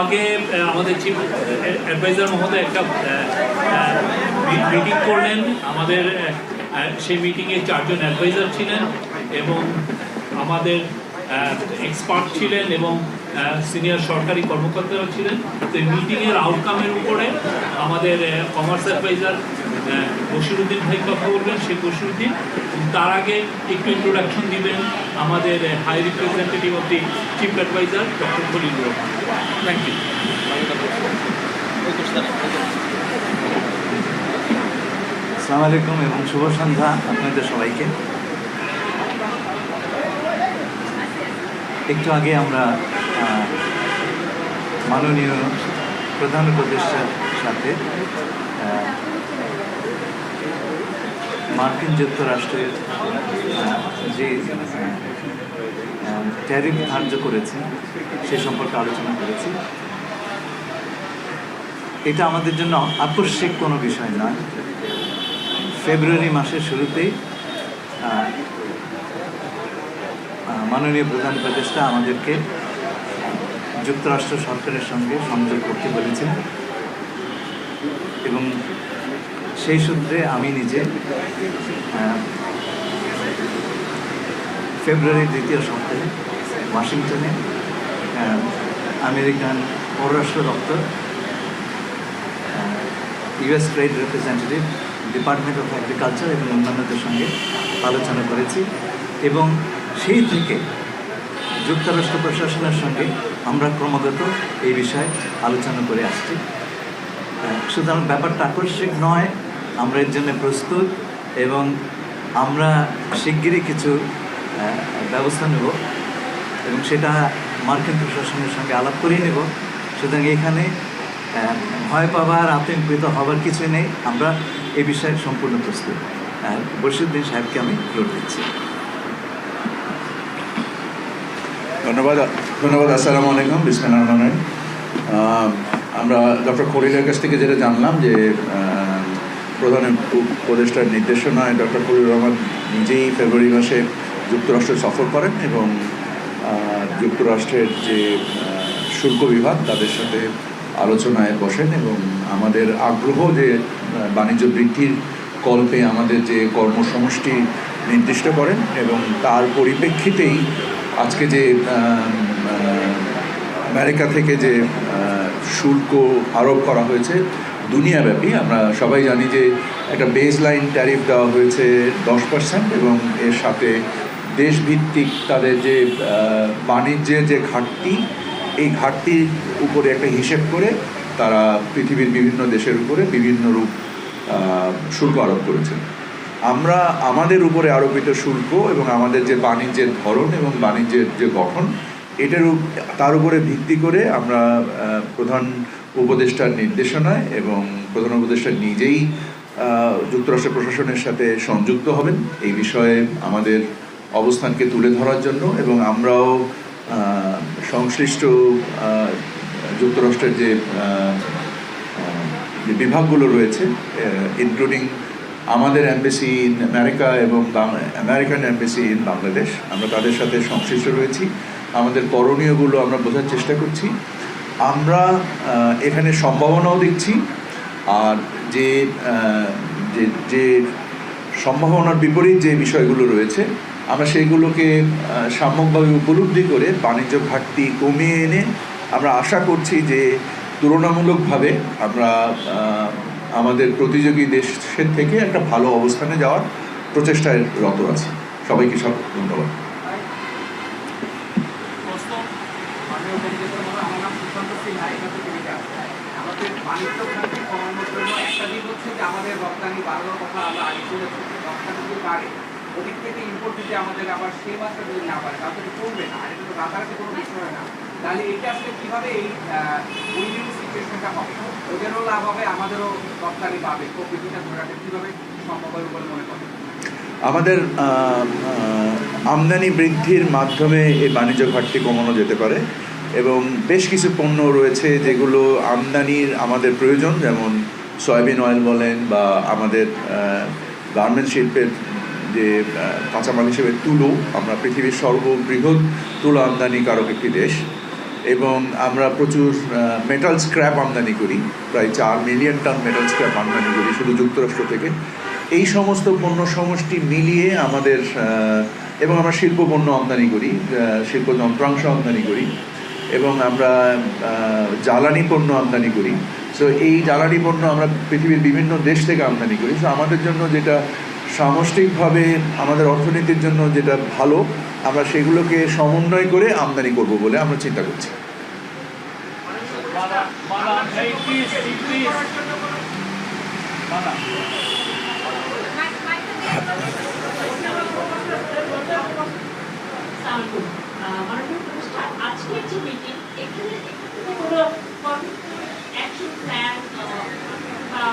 আগে আমাদের chief adviser মহোদয় একটা মিটিং করলেন। আমাদের সেই মিটিংয়ে চারজন অ্যাডভাইজার ছিলেন এবং আমাদের এক্সপার্ট ছিলেন এবং সিনিয়র সরকারি কর্মকর্তারা ছিলেন। তো এই মিটিংয়ের আউটকামের উপরে আমাদের কমার্স অ্যাডভাইজার বশিরুদ্দিন ভাই কথা বলবেন শেখ বশিরুদ্দিন। তার আগে একটু ইন্ট্রোডাকশন দিবেন আমাদের high representative of the chief adviser doctor Khalilur Rahman. আসসালামু আলাইকুম এবং শুভ সন্ধ্যা আপনাদের সবাইকে। একটু আগে আমরা মাননীয় প্রধান উপদেষ্টার সাথে মার্কিন যুক্তরাষ্ট্রের যে ট্যারিফ ধার্য করেছে, সে সম্পর্কে আলোচনা করেছি। এটা আমাদের জন্য আকস্মিক কোনো বিষয় নয়। ফেব্রুয়ারি মাসের শুরুতেই মাননীয় প্রধান উপদেষ্টা আমাদেরকে যুক্তরাষ্ট্র সরকারের সঙ্গে সংযোগ করতে বলেছেন। এবং সেই সূত্রে আমি নিজে আহ, ফেব্রুয়ারির দ্বিতীয় সপ্তাহে ওয়াশিংটনে আমেরিকান পররাষ্ট্র দপ্তর US trade representative department of agriculture এবং অন্যান্যদের সঙ্গে আলোচনা করেছি এবং সেই থেকে যুক্তরাষ্ট্র প্রশাসনের সঙ্গে আমরা ক্রমাগত এই বিষয়ে আলোচনা করে আসছি। সুতরাং ব্যাপারটা আকস্মিক নয় আমরা এর জন্য প্রস্তুত এবং আমরা শিগগিরই কিছু ব্যবস্থা নেব এবং সেটা মার্কিন প্রশাসনের সঙ্গে আলাপ করিয়ে নেব। সুতরাং এখানে ভয় পাবার, আতঙ্কিত হবার কিছুই নেই। আমরা এ বিষয়ে সম্পূর্ণ প্রস্তুত। বসিরুদ্দিন সাহেবকে আমি ফ্লোর দিচ্ছি। ধন্যবাদ। ধন্যবাদ। আসসালামু আলাইকুম, বিসমিল্লাহ আমরা ডক্টর খলিলের কাছ থেকে যেটা জানলাম যে প্রধান উপদেষ্টার নির্দেশনায় ডক্টর খলিল রহমান নিজেই ফেব্রুয়ারি মাসে যুক্তরাষ্ট্র সফর করেন এবং যুক্তরাষ্ট্রের যে শুল্ক বিভাগ তাদের সাথে আলোচনায় বসেন এবং আমাদের আগ্রহ যে বাণিজ্য বৃদ্ধির কল্পে আমাদের যে কর্মসমষ্টি নির্দিষ্ট করেন এবং তার পরিপ্রেক্ষিতেই আজকে যে আমেরিকা থেকে যে শুল্ক আরোপ করা হয়েছে দুনিয়াব্যাপী, আমরা সবাই জানি যে একটা বেস লাইন ট্যারিফ দেওয়া হয়েছে দশ পার্সেন্ট এবং এর সাথে দেশভিত্তিক তাদের যে বাণিজ্যের যে ঘাটতি, এই ঘাটতির উপরে একটা হিসেব করে তারা পৃথিবীর বিভিন্ন দেশের উপরে বিভিন্ন রূপ শুল্ক আরোপ করেছেন আমরা আমাদের উপরে আরোপিত শুল্ক এবং আমাদের যে বাণিজ্যের ধরন এবং বাণিজ্যের যে গঠন, এটার তার উপরে ভিত্তি করে আমরা প্রধান উপদেষ্টার নির্দেশনায় এবং প্রধান উপদেষ্টা নিজেই যুক্তরাষ্ট্র প্রশাসনের সাথে সংযুক্ত হবেন। এই বিষয়ে আমাদের অবস্থানকে তুলে ধরার জন্য এবং আমরাও সংশ্লিষ্ট যুক্তরাষ্ট্রের যে যে বিভাগগুলো রয়েছে ইনক্লুডিং আমাদের অ্যাম্বাসি ইন আমেরিকা এবং আমেরিকান অ্যাম্বাসি ইন বাংলাদেশ আমরা তাদের সাথে সংশ্লিষ্ট রয়েছি। আমাদের করণীয়গুলো আমরা বোঝার চেষ্টা করছি। আমরা এখানে সম্ভাবনাও দেখছি, আর যে যে সম্ভাবনার বিপরীত যে বিষয়গুলো রয়েছে আমরা সেইগুলোকে সাম্যকভাবে উপলব্ধি করে বাণিজ্য ঘাটতি কমিয়ে এনে আমরা আশা করছি যে তুলনামূলকভাবে আমরা আমাদের প্রতিযোগী দেশের থেকে একটা ভালো অবস্থানে যাওয়ার প্রচেষ্টায় রত আছি। সবাইকে সব ধন্যবাদ। বিকাশ। আমাদের রপ্তানি বাড়ানোর কথা আমরা আগে রপ্তানি বাড়ে ওদিক থেকে ইম্পোর্ট যদি আমাদের আবার সেই মাত্রা যদি না বাড়ে তাহলে কমবে না। আর এটা তো রাতারাতি কোনো বিষয় না। তাহলে এটা আসলে কীভাবে এই উইনিং সিচুয়েশনটা হবে? ওদেরও লাভ হবে, আমাদেরও রপ্তানি পাবে। প্রকৃতিটা ধরে রাখতে কীভাবে সম্ভব হবে বলে মনে করেন? আমাদের আমদানি বৃদ্ধির মাধ্যমে এই বাণিজ্য ঘাটতি কমানো যেতে পারে এবং বেশ কিছু পণ্য রয়েছে যেগুলো আমদানির আমাদের প্রয়োজন, যেমন সয়াবিন অয়েল বলেন বা আমাদের গার্মেন্ট শিল্পের যে কাঁচামাল হিসেবে তুলো। আমরা পৃথিবীর সর্ববৃহৎ তুলো আমদানিকারক একটি দেশ এবং আমরা প্রচুর মেটাল স্ক্র্যাপ আমদানি করি। প্রায় চার মিলিয়ন টন মেটাল স্ক্র্যাপ আমদানি করি শুধু যুক্তরাষ্ট্র থেকে। এই সমস্ত পণ্য সমষ্টি মিলিয়ে আমাদের এবং আমরা শিল্প পণ্য আমদানি করি শিল্প যন্ত্রাংশ আমদানি করি এবং আমরা জ্বালানি পণ্য আমদানি করি। সো এই জ্বালানি পণ্য আমরা পৃথিবীর বিভিন্ন দেশ থেকে আমদানি করি। সো আমাদের জন্য যেটা সামষ্টিকভাবে আমাদের অর্থনীতির জন্য যেটা ভালো, আমরা সেগুলোকে সমন্বয় করে আমদানি করব বলে আমরা চিন্তা করছি উপদেষ্টা আজকের যে মিটিং এখানে এখান থেকে কোনো অ্যাকশন প্ল্যান বা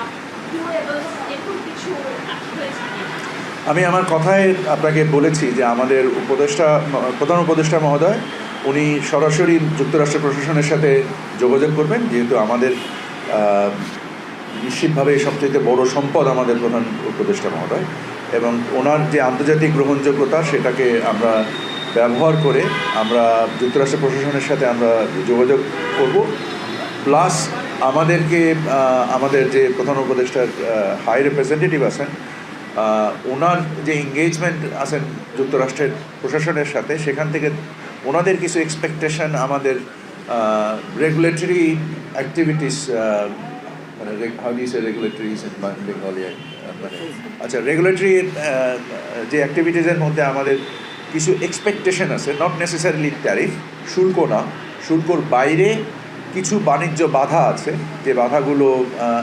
ডিউরেবলস এরকম কিছু আশা হয়েছে কিনা আমি আমার কথায় আপনাকে বলেছি যে আমাদের উপদেষ্টা, প্রধান উপদেষ্টা মহোদয়, উনি সরাসরি যুক্তরাষ্ট্র প্রশাসনের সাথে যোগাযোগ করবেন, যেহেতু আমাদের নিশ্চিতভাবে সবচেয়ে বড় সম্পদ আমাদের প্রধান উপদেষ্টা মহোদয়। এবং ওনার যে আন্তর্জাতিক গ্রহণযোগ্যতা, সেটাকে আমরা ব্যবহার করে আমরা যুক্তরাষ্ট্র প্রশাসনের সাথে আমরা যোগাযোগ করব। প্লাস আমাদেরকে আমাদের যে প্রধান উপদেষ্টার হাই রিপ্রেজেন্টেটিভ আছেন ওনার যে এঙ্গেজমেন্ট আছেন যুক্তরাষ্ট্রের প্রশাসনের সাথে, সেখান থেকে ওনাদের কিছু এক্সপেকটেশন আমাদের রেগুলেটরি অ্যাক্টিভিটিস মানে বেঙ্গলি মানে আচ্ছা রেগুলেটরি যে অ্যাক্টিভিটিসের মধ্যে আমাদের কিছু এক্সপেকটেশন আছে নট নেসেসারিলি ট্যারিফ শুল্ক না, শুল্কর বাইরে কিছু বাণিজ্য বাধা আছে যে বাধাগুলো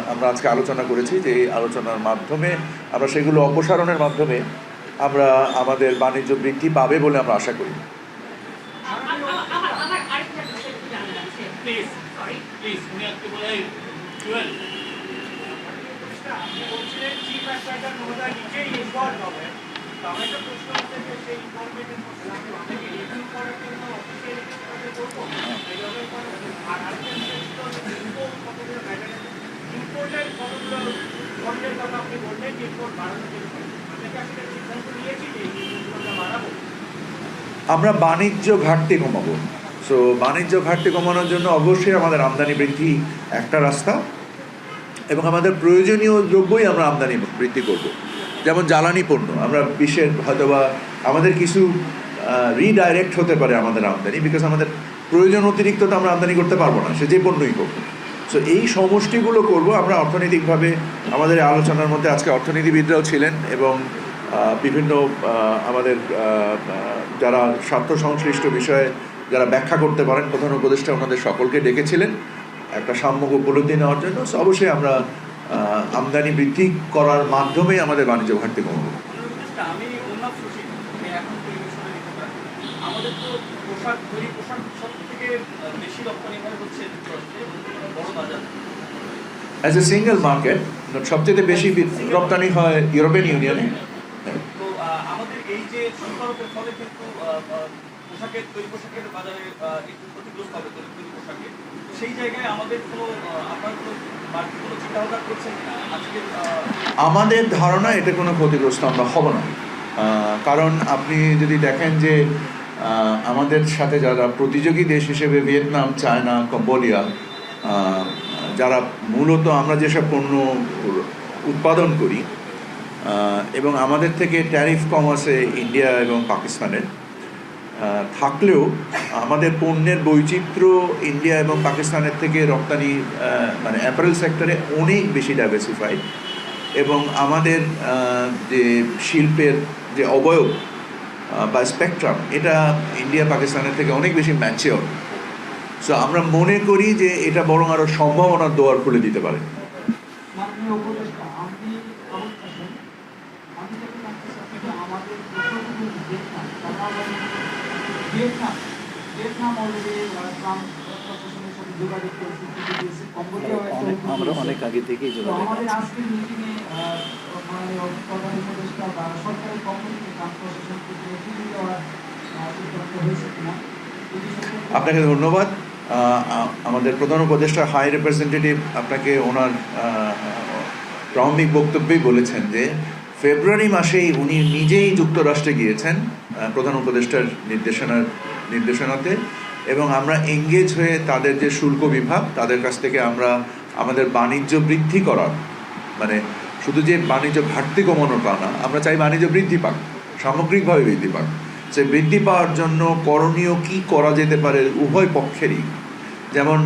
আমরা আজকে আলোচনা করেছি যে আলোচনার মাধ্যমে আমরা সেগুলো অপসারণের মাধ্যমে আমরা আমাদের বাণিজ্য বৃদ্ধি পাবে বলে আমরা আশা করি আমরা বাণিজ্য ঘাটতি কমাবো। সো বাণিজ্য ঘাটতি কমানোর জন্য অবশ্যই আমাদের আমদানি বৃদ্ধি একটা রাস্তা এবং আমাদের প্রয়োজনীয় দ্রব্যই আমরা আমদানি বৃদ্ধি করব। যেমন জ্বালানি পণ্য, আমরা বিশ্বের হয়তোবা আমাদের কিছু রিডাইরেক্ট হতে পারে আমাদের আমদানি বিকজ আমাদের প্রয়োজন অতিরিক্ত তো আমরা আমদানি করতে পারব না, সে যে পণ্যই হোক। সো এই সমষ্টিগুলো করব, আমরা অর্থনৈতিকভাবে আমাদের আলোচনার মধ্যে আজকে অর্থনীতিবিদরাও ছিলেন এবং বিভিন্ন আমাদের যারা স্বার্থ সংশ্লিষ্ট বিষয়ে যারা ব্যাখ্যা করতে পারেন, প্রধান উপদেষ্টা ওনাদের সকলকে ডেকেছিলেন একটা সাম্যক উপলব্ধি নেওয়ার জন্য। অবশ্যই আমরা আমদানি বৃদ্ধি করার মাধ্যমে আমাদের বাণিজ্য ঘাটতি কমাবো তো অ্যাজ এ সিঙ্গেল মার্কেট সবচেয়ে বেশি রপ্তানি হয় ইউরোপিয়ান ইউনিয়নে আমাদের এই যে ফলে কিন্তু পোশাকের তৈরি পোশাকের বাজারে একটু ক্ষতিগ্রস্ত হবে তৈরি তৈরি পোশাকে সেই জায়গায় আমাদের কোনো আপনার কোনো আমাদের ধারণা এটা কোনো ক্ষতিগ্রস্ত আমরা হব না। কারণ আপনি যদি দেখেন যে আমাদের সাথে যারা প্রতিযোগী দেশ হিসেবে ভিয়েতনাম, চায়না, কম্বোডিয়া যারা মূলত আমরা যেসব পণ্য উৎপাদন করি এবং আমাদের থেকে ট্যারিফ কম আছে ইন্ডিয়া এবং পাকিস্তানের থাকলেও আমাদের পণ্যের বৈচিত্র্য ইন্ডিয়া এবং পাকিস্তানের থেকে রপ্তানি মানে অ্যাপারেল সেক্টরে অনেক বেশি ডাইভার্সিফাইড এবং আমাদের যে শিল্পের যে অবয়ব বা স্পেকট্রাম এটা ইন্ডিয়া, পাকিস্তানের থেকে অনেক বেশি ম্যাচিওর সো আমরা মনে করি যে এটা বরং আরও সম্ভাবনার দোয়ার খুলে দিতে পারে মাননীয় উপদেষ্টা আপনি আমল করছেন আমি যেটা জানতে চাচ্ছি যে আমাদের প্রথম ভিয়েতনাম তারা বলেন ভিয়েতনাম ভিয়েতনাম অলরেডি ট্রাম্প প্রশাসনের সাথে যোগাযোগ করেছে চিঠি দিয়েছে কম্বোডিয়াও একটা অনেক আমরা অনেক আগে থেকেই যোগাযোগ আমাদের আজকের মিটিংয়ে মাননীয় প্রধান উপদেষ্টা বা সরকারি কমিটিকে ট্রাম্প প্রশাসনকে নেতৃত্ব দেওয়ার সিদ্ধান্ত হয়েছে কিনা আপনাকে ধন্যবাদ। আমাদের প্রধান উপদেষ্টা হাই রিপ্রেজেন্টেটিভ আপনাকে ওনার আহ, প্রারম্ভিক বক্তব্যেই বলেছেন যে ফেব্রুয়ারি মাসেই উনি নিজেই যুক্তরাষ্ট্রে গিয়েছেন। প্রধান উপদেষ্টার নির্দেশনার নির্দেশনাতে এবং আমরা এঙ্গেজ হয়ে তাদের যে শুল্ক বিভাগ, তাদের কাছ থেকে আমরা আমাদের বাণিজ্য বৃদ্ধি করার মানে শুধু যে বাণিজ্য ঘাটতি কমানোর তা না, আমরা চাই বাণিজ্য বৃদ্ধি পাক, সামগ্রিকভাবে বৃদ্ধি পাক। সে বৃদ্ধি পাওয়ার জন্য করণীয় কি করা যেতে পারে উভয় পক্ষেরই। যেমন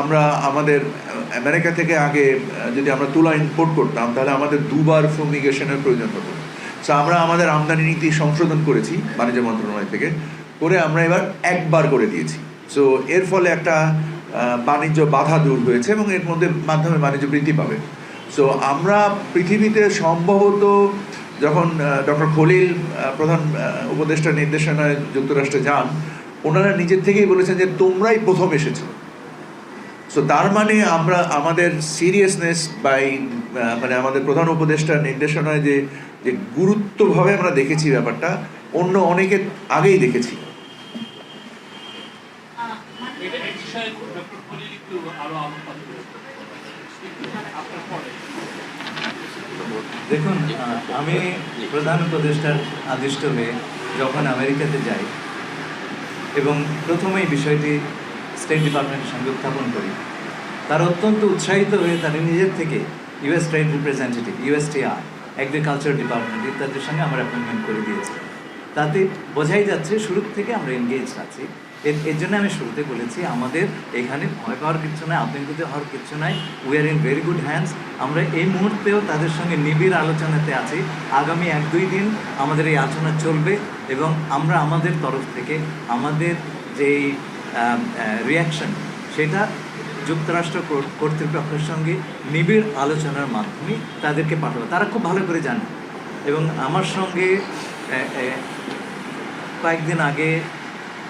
আমরা আমাদের আমেরিকা থেকে আগে যদি আমরা তুলা ইম্পোর্ট করতাম, তাহলে আমাদের দুবার ফুমিগেশনের প্রয়োজন হতো। সো আমরা আমাদের আমদানি নীতি সংশোধন করেছি, বাণিজ্য মন্ত্রণালয় থেকে। করে আমরা এবার একবার করে দিয়েছি। সো এর ফলে একটা বাণিজ্য বাধা দূর হয়েছে এবং এর মধ্যে মাধ্যমে বাণিজ্য বৃদ্ধি পাবে। সো আমরা পৃথিবীতে সম্ভবত যখন ডক্টর খলিল প্রধান উপদেষ্টা নির্দেশনায় যুক্তরাষ্ট্রে যান, ওনারা নিজের থেকেই বলেছেন যে তোমরাই প্রথম এসেছ। সো তার মানে আমরা আমাদের সিরিয়াসনেস বাই মানে আমাদের প্রধান উপদেষ্টার নির্দেশনায় যে যে গুরুত্বভাবে আমরা দেখেছি ব্যাপারটা, অন্য অনেকে আগেই দেখেছি। দেখুন আমি প্রধান উপদেষ্টার আদিষ্ট হয়ে যখন আমেরিকাতে যাই এবং প্রথমেই বিষয়টি স্টেট ডিপার্টমেন্টের সঙ্গে উত্থাপন করি। তার অত্যন্ত উৎসাহিত হয়ে তারা নিজের থেকে US trade representative USTR agriculture department ইত্যাদির সঙ্গে আমার অ্যাপয়েন্টমেন্ট করে দিয়েছি। তাতে বোঝাই যাচ্ছে শুরু থেকে আমরা এনগেজ আছি। এর এর জন্য আমি শুরুতে বলেছি, আমাদের এখানে ভয় পাওয়ার কিচ্ছু নাই, আতঙ্কিত হওয়ার কিচ্ছু নাই। We are in very good hands আমরা এই মুহূর্তেও তাদের সঙ্গে নিবিড় আলোচনাতে আছি। আগামী এক, দুই দিন আমাদের এই আলোচনা চলবে এবং আমরা আমাদের তরফ থেকে আমাদের যেই রিয়াকশন সেটা যুক্তরাষ্ট্র কর- কর্তৃপক্ষের সঙ্গে নিবিড় আলোচনার মাধ্যমে তাদেরকে পাঠাবো তারা খুব ভালো করে জানে। এবং আমার সঙ্গে কয়েকদিন আগে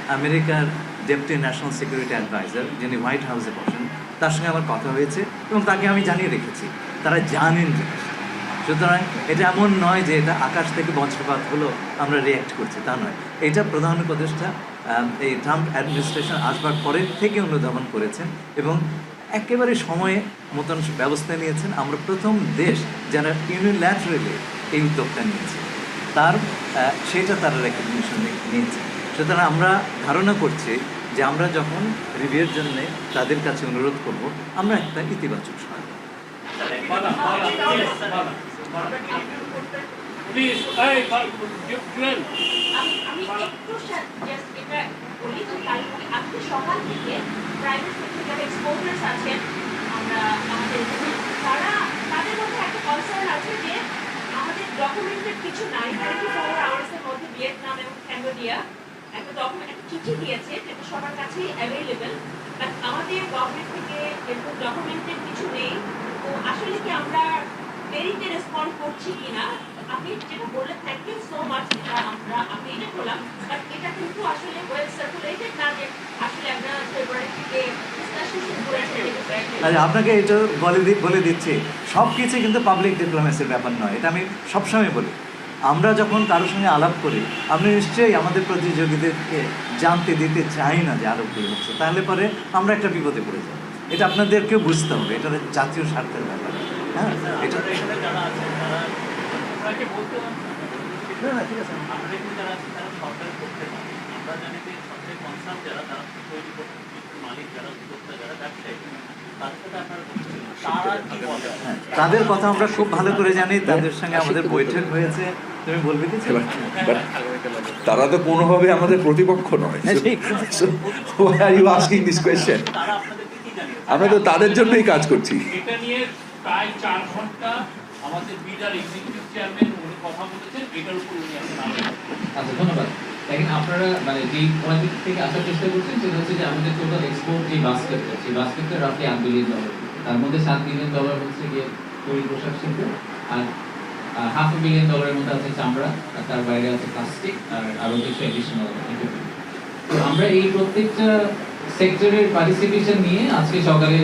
আমেরিকার ডেপুটি ন্যাশনাল সিকিউরিটি অ্যাডভাইজার যিনি হোয়াইট হাউসে বসেন, তার সঙ্গে আমার কথা হয়েছে এবং তাকে আমি জানিয়ে রেখেছি। তারা জানেন জিনিসটা সুতরাং এটা এমন নয় যে এটা আকাশ থেকে বজ্রপাত হলো, আমরা রিয়্যাক্ট করছি, তা নয়। এটা প্রধান উপদেষ্টা এই ট্রাম্প অ্যাডমিনিস্ট্রেশন আসবার পরের থেকে অনুধাবন করেছেন এবং একেবারে সময়ে মতন ব্যবস্থা নিয়েছেন। আমরা প্রথম দেশ যারা ইউনিল্যাটারেলি এই উদ্যোগটা নিয়েছে, তার সেটা তারা রেকগনিশন নিয়েছে। সুতরাং আমরা ধারণা করছি যে আমরা যখন রিভিউর জন্য তাদের কাছে অনুরোধ করব, আমরা একটা ইতিবাচক সহায়তা। Please, এই, বা- আমি একটু থেকে প্রাইভেট সেক্টর যারা এক্সপোর্টার্স আমাদের আছে আমাদের ডকুমেন্টের কিছু নাই মধ্যে ভিয়েতনাম এবং ক্যাম্বোডিয়া ডকুমেন্ট একটা দিয়েছে যেটা সবার কাছেই অ্যাভেলেবেল বাট আমাদের গভর্নমেন্ট থেকে এরকম ডকুমেন্টের কিছু নেই। তো আসলে কি আমরা দেরিতে রেসপন্ড করছি কিনা আপনি যেটা বললেন থ্যাংক ইউ সো মাচ এটা আমরা আপডেটেড হলাম বাট এটা কিন্তু আসলে ওয়েল সার্কুলেটেড না যে আসলে আমরা ফেব্রুয়ারি থেকে আচ্ছা আপনাকে এটা বলে দি- বলে দিচ্ছি। সব কিছু কিন্তু পাবলিক ডিপ্লোমেসির ব্যাপার নয়। এটা আমি সবসময় বলি। আমরা যখন কারোর সঙ্গে আলাপ করি আপনি নিশ্চয়ই আমাদের প্রতিযোগীদেরকে জানতে দিতে চাই না যে আরব কী হচ্ছে। তাহলে পরে আমরা একটা বিপদে পড়ে যাব। এটা আপনাদেরকেও বুঝতে হবে। এটা জাতীয় স্বার্থের ব্যাপার। হ্যাঁ এটা আপনাকে বলতে না, না, ঠিক আছে। আমাদের এখানে যারা আছে তারা সরকারের পক্ষে নয় আমরা জানি যে সবচেয়ে কনসার্ন যারা তারা তৈরি করতে মালিক যারা উদ্যোক্তা যারা ব্যবসায়ী তাদের সাথে আপনারা বলছেন তারা কি বলে? হ্যাঁ, তাদের কথা আমরা খুব ভালো করে জানি তাদের সঙ্গে আমাদের বৈঠক হয়েছে। তুমি বলবে কিছু? But তারা তো কোনোভাবে আমাদের প্রতিপক্ষ নয়। হ্যাঁ, ঠিক। why are you asking this question? তারা আপনাদেরকে কি জানিয়েছে? আমরা তো তাদের জন্যই কাজ করছি। এটা নিয়ে প্রায় চার ঘণ্টা আমাদের বিডার এক্সিকিউটিভ আচ্ছা ধন্যবাদ। দেখেন, আপনারা মানে যে থেকে আসার চেষ্টা করছেন, সেটা হচ্ছে যে আমাদের টোটাল এক্সপোর্ট যে বাস্কেটটা সেই বাস্কেটটা আট বিলিয়ন ডলার তার মধ্যে সাত বিলিয়ন ডলার হচ্ছে গিয়ে তৈরি পোশাক শিল্প, আর হাফ বিলিয়ন ডলারের মধ্যে আছে চামড়া, আর তার বাইরে আছে প্লাস্টিক আর আরও কিছু তো আমরা এই প্রত্যেকটা সেক্টরের পার্টিসিপেশন নিয়ে আজকে সকালে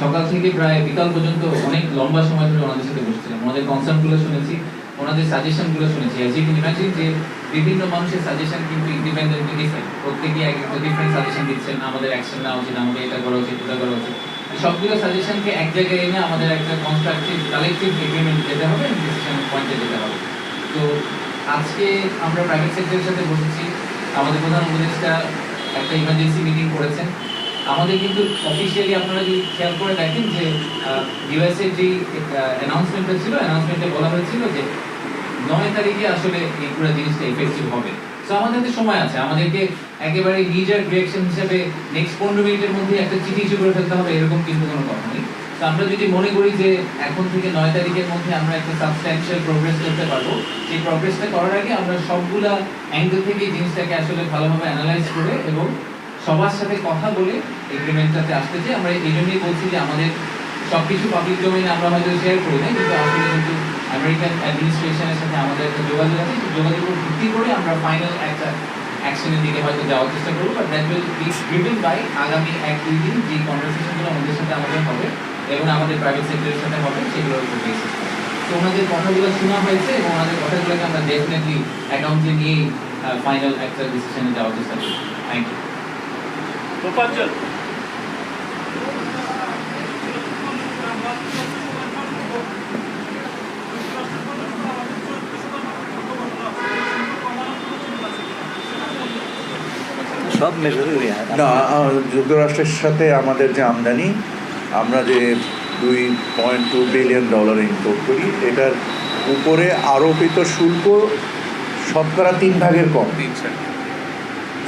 সকাল থেকে প্রায় বিকাল পর্যন্ত অনেক লম্বা সময় ধরে ওনাদের সাথে বসছিলাম। ওনাদের কনসার্নগুলো শুনেছি, ওনাদের সাজেশনগুলো শুনেছি। অ্যাজ ইউ ইমাজিন যে বিভিন্ন মানুষের সাজেশন কিন্তু ইন্ডিপেন্ডেন্টলি ডিফারেন্ট প্রত্যেকে এক একটা ডিফারেন্ট সাজেশন দিচ্ছেন, আমাদের অ্যাকশন নেওয়া উচিত, আমাদের এটা করা উচিত এটা করা উচিত। সবগুলো সাজেশনকে এক জায়গায় এনে আমাদের একটা কনস্ট্রাকটিভ কালেকটিভ এগ্রিমেন্ট যেতে হবে ডিসিশন পয়েন্টে যেতে হবে। তো আজকে আমরা প্রাইভেট সেক্টরের সাথে বসেছি। আমাদের প্রধান উপদেষ্টা একটা ইমার্জেন্সি মিটিং করেছেন। আমাদের কিন্তু অফিসিয়ালি আপনারা যদি খেয়াল করে দেখেন যে ইউএসএ যে অ্যানাউন্সমেন্টটা ছিল অ্যানাউন্সমেন্টে বলা হয়েছিল যে নয় তারিখে আসলে এই পুরো জিনিসটা এফেক্টিভ হবে। তো আমাদের তো সময় আছে। আমাদেরকে একেবারে নিজের রিয়াকশন হিসেবে নেক্সট পনেরো মিনিটের মধ্যে একটা চিঠি ইস্যু করে ফেলতে হবে, এরকম কিন্তু কোনো কথা নেই। তো আমরা যদি মনে করি যে এখন থেকে নয় তারিখের মধ্যে আমরা একটা সাবস্ট্যান্সিয়াল প্রোগ্রেস করতে পারব, সেই প্রোগ্রেসটা করার আগে আমরা সবগুলা অ্যাঙ্গেল থেকে জিনিসটাকে আসলে ভালোভাবে অ্যানালাইজ করে এবং সবার সাথে কথা বলে এগ্রিমেন্টটাতে আসতে চাই আমরা এই জন্যই বলছি যে আমাদের সব কিছু পাবলিক ডোমেইনে আমরা হয়তো শেয়ার করি না কিন্তু আসলে কিন্তু আমেরিকান অ্যাডমিনিস্ট্রেশনের সাথে আমাদের একটা যোগাযোগ আছে যোগাযোগের ভিত্তি করে আমরা ফাইনাল একটা অ্যাকশনের দিকে হয়তো যাওয়ার চেষ্টা করব but that will be driven by আগামী এক দুই দিন যে কনভারসেশনগুলো আমাদের সাথে আমাদের হবে এবং আমাদের প্রাইভেট সেক্টরের সাথে হবে বেসিস তো ওনাদের কথাগুলো শোনা হয়েছে এবং ওনাদের কথাগুলোকে আমরা ডেফিনেটলি অ্যাকাউন্টে নিয়েই ফাইনাল একটা ডিসিশনে যাওয়ার চেষ্টা করব। থ্যাংক ইউ সব মেজরই না যুক্তরাষ্ট্রের সাথে আমাদের যে আমদানি আমরা যে দুই point two billion dollar import করি এটার উপরে আরোপিত শুল্ক শতকরা তিন ভাগের কম।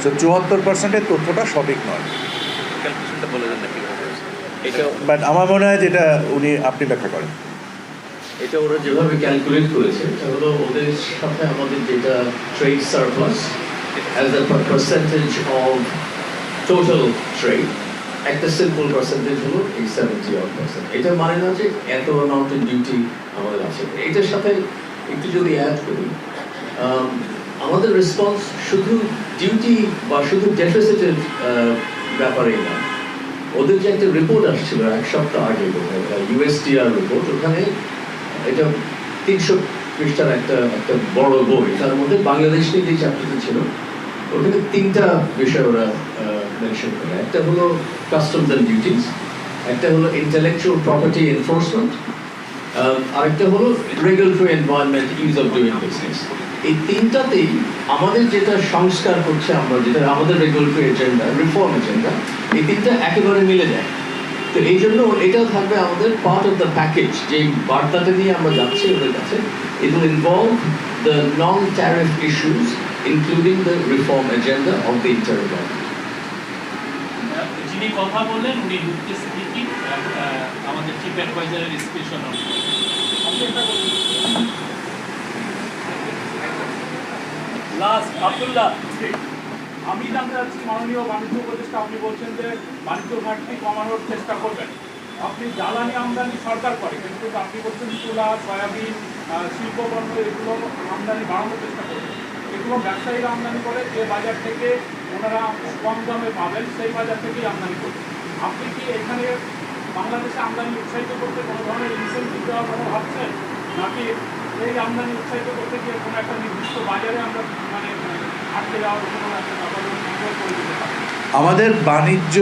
তো চুয়াত্তর পার্সেন্টের তথ্যটা সঠিক নয়। ক্যালকুলেশনটা বলে দেন না কীভাবে এটা বাট আমার মনে হয় যেটা উনি আপনি ব্যাখ্যা করেন। এটা ওরা যেভাবে ক্যালকুলেট করেছে এটা হলো ওদের সাথে আমাদের যেটা trade surplus as a percentage of total trade একটা সিম্পল পার্সেন্টেজ হলো এই সেভেন্টি অফ পার্সেন্ট এটা মানে না যে এত অ্যামাউন্টের ডিউটি আমাদের আছে। এটার সাথে একটু যদি অ্যাড করি আম, আমাদের রেসপন্স শুধু ডিউটি বা শুধু ডেফিসিটের ব্যাপারেই না। ওদের যে একটা রিপোর্ট আসছিল এক সপ্তাহ আগে ইউএসটিআর রিপোর্ট ওখানে এটা তিনশো পৃষ্ঠার একটা একটা বড় বই, তার মধ্যে বাংলাদেশ নিয়ে যে চ্যাপ্টারটা ছিল। ওখানে তিনটা বিষয় ওরা মেনশন করে। একটা হলো কাস্টমস অ্যান্ড ডিউটিস একটা হলো ইন্টেলেকচুয়াল প্রপার্টি এনফোর্সমেন্ট আরেকটা হলো regulatory environment use of doing business এই তিনটাতেই আমাদের যেটা সংস্কার করছে আমরা, যেটা আমাদের রেগুলেটরি এজেন্ডা রিফর্ম এজেন্ডা এই তিনটা একেবারে মিলে যায়। তো এই জন্য এটাও থাকবে আমাদের পার্ট অফ দ্য প্যাকেজ যে বার্তাটা নিয়ে আমরা যাচ্ছি ওদের কাছে it will involve the non tariff issues including the reform agenda of the inter যিনি কথা বললেন, উনি লুকতে সিদ্দিকি আমাদের চিফ অ্যাডভাইজারের স্পেশাল লাস্ট আব্দুল্লাহ। আমি জানতে চাচ্ছি, মাননীয় বাণিজ্য উপদেষ্টা, আপনি বলছেন যে বাণিজ্য ঘাটতি কমানোর চেষ্টা করবেন। আপনি জ্বালানি আমদানি সরকার করে, কিন্তু আপনি বলছেন তুলা সয়াবিন শিল্পপণ্য এগুলো আমদানি বাড়ানোর চেষ্টা করবেন। এগুলো ব্যবসায়ীরা আমদানি করে, যে বাজার থেকে ওনারা কম দামে পাবেন, সেই বাজার থেকেই আমদানি করবেন আপনি কি এখানে বাংলাদেশে আমদানি উৎসাহিত করতে কোনো ধরনের ইনসেন্টিভ দেওয়ার কথা ভাবছেন? নাকি এই আমদানি উৎসাহিত করতে গিয়ে কোনো একটা নির্দিষ্ট বাজারে আমরা মানে আটকে যাওয়ার আমাদের বাণিজ্য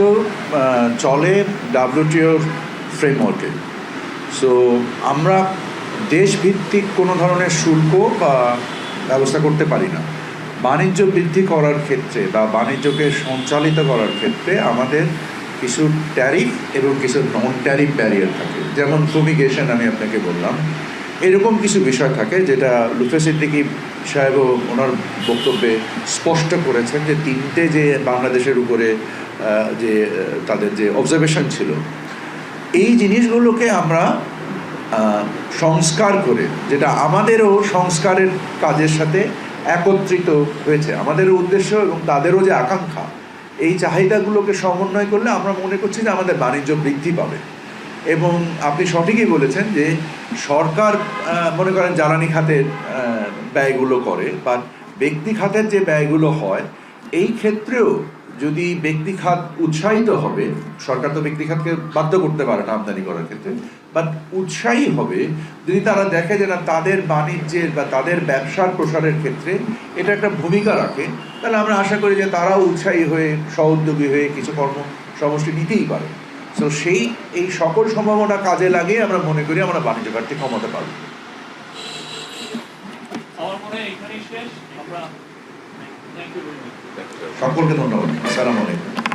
চলে ডাব্লিউটিওর ফ্রেমওয়ার্কে। সো আমরা দেশভিত্তিক কোনো ধরনের শুল্ক বা ব্যবস্থা করতে পারি না। বাণিজ্য বৃদ্ধি করার ক্ষেত্রে বা বাণিজ্যকে সঞ্চালিত করার ক্ষেত্রে আমাদের কিছু ট্যারিফ এবং কিছু নন ট্যারিফ ব্যারিয়ার থাকে। যেমন ফুমিগেশন আমি আপনাকে বললাম। এরকম কিছু বিষয় থাকে যেটা লুফে সিদ্দিকি সাহেবও ওনার বক্তব্যে স্পষ্ট করেছেন যে তিনটে যে বাংলাদেশের উপরে যে তাদের যে অবজারভেশন ছিল, এই জিনিসগুলোকে আমরা সংস্কার করে, যেটা আমাদেরও সংস্কারের কাজের সাথে একত্রিত হয়েছে, আমাদেরও উদ্দেশ্য এবং তাদেরও যে আকাঙ্ক্ষা, এই চাহিদাগুলোকে সমন্বয় করলে আমরা মনে করছি যে আমাদের বাণিজ্য বৃদ্ধি পাবে। এবং আপনি সঠিকই বলেছেন যে সরকার মনে করেন জ্বালানি খাতের ব্যয়গুলো করে বা ব্যক্তি খাতের যে ব্যয়গুলো হয়, এই ক্ষেত্রেও যদি ব্যক্তি খাত উৎসাহিত হবে, সরকার তো ব্যক্তি খাতকে বাধ্য করতে পারে না আমদানি করার ক্ষেত্রে বাট উৎসাহী হবে, যদি তারা দেখে যে না তাদের বাণিজ্যের বা তাদের ব্যবসার প্রসারের ক্ষেত্রে এটা একটা ভূমিকা রাখে, তাহলে আমরা আশা করি যে তারাও উৎসাহী হয়ে, সহোদ্যোগী হয়ে কিছু কর্ম সমষ্টি নিতেই পারে। তো সেই এই সকল সম্ভাবনা কাজে লাগিয়ে আমরা মনে করি আমরা বাণিজ্য ঘাটতি কমাতে পারব। সকলকে ধন্যবাদ। আসসালামু আলাইকুম।